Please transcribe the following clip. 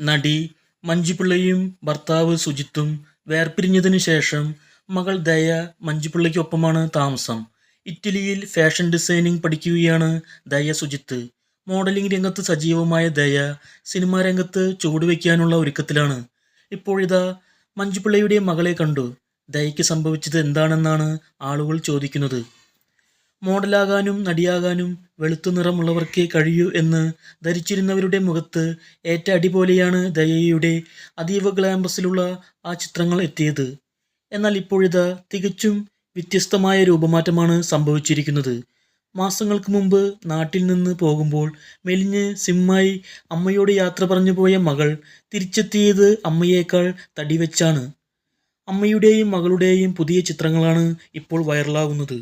നടി മഞ്ജുപിള്ളയും ഭർത്താവ് സുജിത്തും വേർപിരിഞ്ഞതിനു ശേഷം മകൾ ദയ മഞ്ജുപിള്ളയ്ക്കൊപ്പമാണ് താമസം. ഇറ്റലിയിൽ ഫാഷൻ ഡിസൈനിങ് പഠിക്കുകയാണ് ദയ സുജിത്ത്. മോഡലിംഗ് രംഗത്ത് സജീവമായ ദയ സിനിമാ രംഗത്ത് ചുവടുവെക്കാനുള്ള ഒരുക്കത്തിലാണ്. ഇപ്പോഴിതാ മഞ്ജുപിള്ളയുടെ മകളെ കണ്ടു. ദയയ്ക്ക് സംഭവിച്ചത് എന്താണെന്നാണ് ആളുകൾ ചോദിക്കുന്നത്. മോഡലാകാനും നടിയാകാനും വെളുത്ത നിറമുള്ളവർക്കേ കഴിയൂ എന്ന് ധരിച്ചിരുന്നവരുടെ മുഖത്ത് ഏറ്റ അടി പോലെയാണ് ദയയുടെ അതീവ ഗ്ലാമ്പസിലുള്ള ആ ചിത്രങ്ങൾ എത്തിയത്. എന്നാൽ ഇപ്പോഴിതാ തികച്ചും വ്യത്യസ്തമായ രൂപമാറ്റമാണ് സംഭവിച്ചിരിക്കുന്നത്. മാസങ്ങൾക്ക് മുമ്പ് നാട്ടിൽ നിന്ന് പോകുമ്പോൾ മെലിഞ്ഞ് സിമ്മായി അമ്മയോട് യാത്ര പറഞ്ഞു പോയ മകൾ തിരിച്ചെത്തിയത് അമ്മയേക്കാൾ തടിവെച്ചാണ്. അമ്മയുടെയും മകളുടെയും പുതിയ ചിത്രങ്ങളാണ് ഇപ്പോൾ വൈറലാകുന്നത്